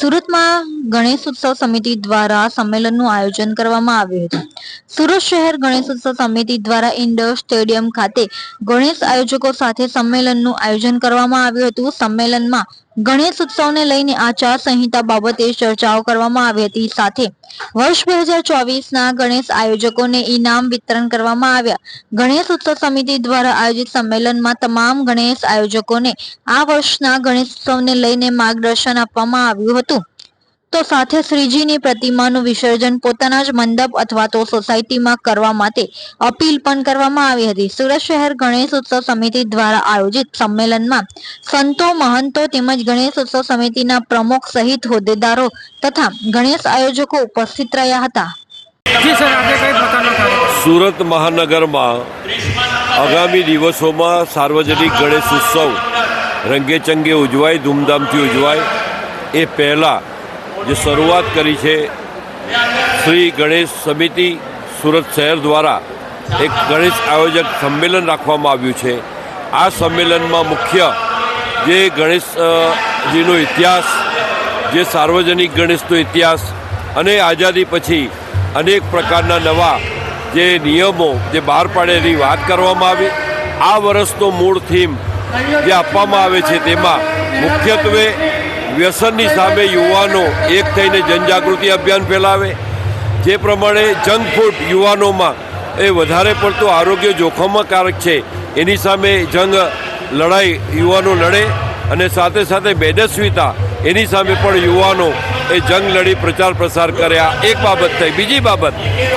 સુરતમાં ગણેશ ઉત્સવ સમિતિ દ્વારા સંમેલનનું આયોજન કરવામાં આવ્યું હતું. સુરત શહેર ગણેશ ઉત્સવ સમિતિ દ્વારા ઇન્ડોર સ્ટેડિયમ ખાતે ગણેશ આયોજકો સાથે સંમેલનનું આયોજન કરવામાં આવ્યું હતું. સંમેલનમાં ગણેશ ઉત્સવને લઈને આચાર સંહિતા બાબતે ચર્ચાઓ કરવામાં આવી હતી. સાથે વર્ષ બે હજાર ચોવીસના ગણેશ આયોજકોને ઇનામ વિતરણ કરવામાં આવ્યા. ગણેશ ઉત્સવ સમિતિ દ્વારા આયોજિત સંમેલનમાં તમામ ગણેશ આયોજકોને આ વર્ષના ગણેશ ઉત્સવને લઈને માર્ગદર્શન આપવામાં આવ્યું હતું. તો સાથે શ્રીજીની પ્રતિમાનું વિસર્જન પોતાના જ મંડપ અથવા તો સોસાયટીમાં કરવા માટે અપીલ પણ કરવામાં આવી હતી. સુરત શહેર ગણેશ ઉત્સવ સમિતિ દ્વારા આયોજિત સંમેલનમાં સંતો મહંતો તેમજ ગણેશ ઉત્સવ સમિતિના પ્રમુખ સહિત હોદ્દેદારો તથા ગણેશ આયોજકો ઉપસ્થિત રહ્યા હતા. સુરત મહાનગરમાં આગામી દિવસોમાં સાર્વજનિક ગણેશ ઉત્સવ રંગેચંગે ઉજવાય ધૂમધામથી ઉજવાય એ પહેલાં જે શરૂઆત કરી છે, શ્રી ગણેશ સમિતિ સુરત શહેર દ્વારા એક ગણેશ આયોજક સંમેલન રાખવામાં આવ્યું છે. આ સંમેલનમાં મુખ્ય જે ગણેશજીનો ઇતિહાસ, જે સાર્વજનિક ગણેશનો ઇતિહાસ અને આઝાદી પછી અનેક પ્રકારના નવા જે નિયમો, જે બહાર પાડેલી વાત કરવામાં આવી. આ વર્ષનો મૂળ થીમ જે આપવામાં આવે છે તેમાં મુખ્યત્વે વ્યસનની સામે યુવાનો એક થઈને જનજાગૃતિ અભિયાન ફેલાવે. જે પ્રમાણે જંક ફૂડ યુવાનોમાં એ વધારે પડતું આરોગ્ય જોખમકારક છે. એની સામે જંગ લડાઈ યુવાનો લડે અને સાથે સાથે બેદસ્વીતા એની સામે પણ યુવાનો એ જંગ લડી પ્રચાર પ્રસાર કર્યા એક બાબત થઈ. બીજી બાબત,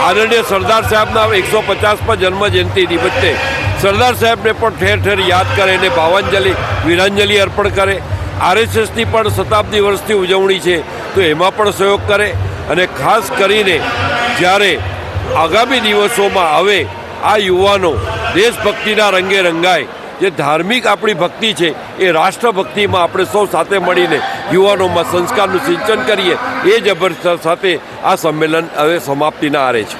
આદરણીય સરદાર સાહેબના એકસો પચાસમાં જન્મ જયંતિ નિમિત્તે સરદાર સાહેબને પણ ઠેર ઠેર યાદ કરે અને ભાવાંજલિ વીરાંજલિ અર્પણ કરે. આરએસએસની પણ શતાબ્દી વર્ષની ઉજવણી છે, તો એમાં પણ સહયોગ કરે અને ખાસ કરીને જ્યારે આગામી દિવસોમાં હવે આ યુવાનો દેશભક્તિના રંગે રંગાય. જે ધાર્મિક આપણી ભક્તિ છે, એ રાષ્ટ્રભક્તિમાં આપણે સૌ સાથે મળીને યુવાનોમાં સંસ્કારનું સિંચન કરીએ, એ જબરજસ્ત સાથે આ સંમેલન હવે સમાપ્તિના આરે છે.